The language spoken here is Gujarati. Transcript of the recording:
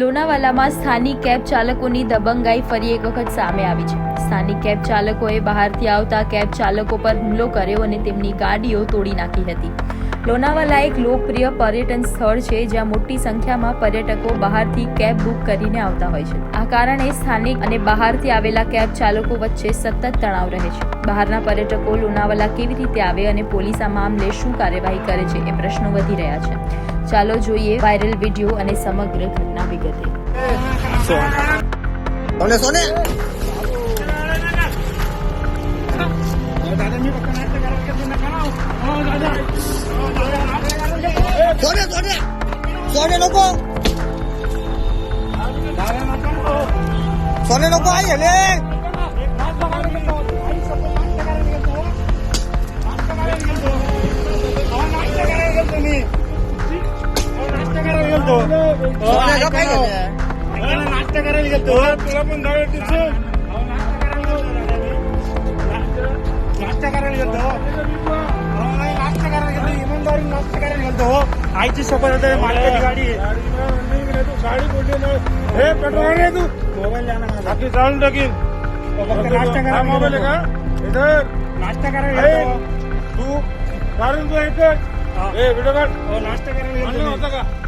લોનાવાલામાં સ્થાનિક કેબ ચાલકોની દબંગાઈ ફરી એક વખત સામે આવી છે. સ્થાનિક કેબ ચાલકોએ બહારથી આવતા કેબ ચાલકો પર હુમલો કર્યો અને તેમની ગાડીઓ તોડી નાખી હતી. લોનાવાલા એક લોકપ્રિય પર્યટન સ્થળ છે, જ્યાં મોટી સંખ્યામાં પર્યટકો બહારથી કેબ બુક કરીને આવતા હોય છે. આ કારણે સ્થાનિક અને બહારથી આવેલા કેબ ચાલકો વચ્ચે સતત તણાવ રહે છે. બહારના પર્યટકો લોનાવલા કેવી રીતે આવે અને પોલીસ આ મામલે શું કાર્યવાહી કરે છે એ પ્રશ્નો વધી રહ્યા છે. ચાલો જોઈએ વાયરલ વીડિયો અને સમગ્ર ઘટના વિગતે. લોકો? આવી हले सोने नको आई हले नाश्ता करायला गेलतो तुला पण जाऊ नाश्ता करायला गेलतो अहो, नाही, नाश्ता करायला गेलतो इमानदारी नाश्ता करायला गेलतो आईची शपथ होते मालकाची गाडी गाडी बोलली ना हे पेट्रोल आहे तू मोबाईल द्या ना माझा. बाकी जाऊन टाकीन फक्त नाश्ता करायला मोबाईल आहे का इधर नाश्ता करायला गेलतो तू काढून तू एक व्हिडिओ काढ नाश्ता करायला गेलतो मी.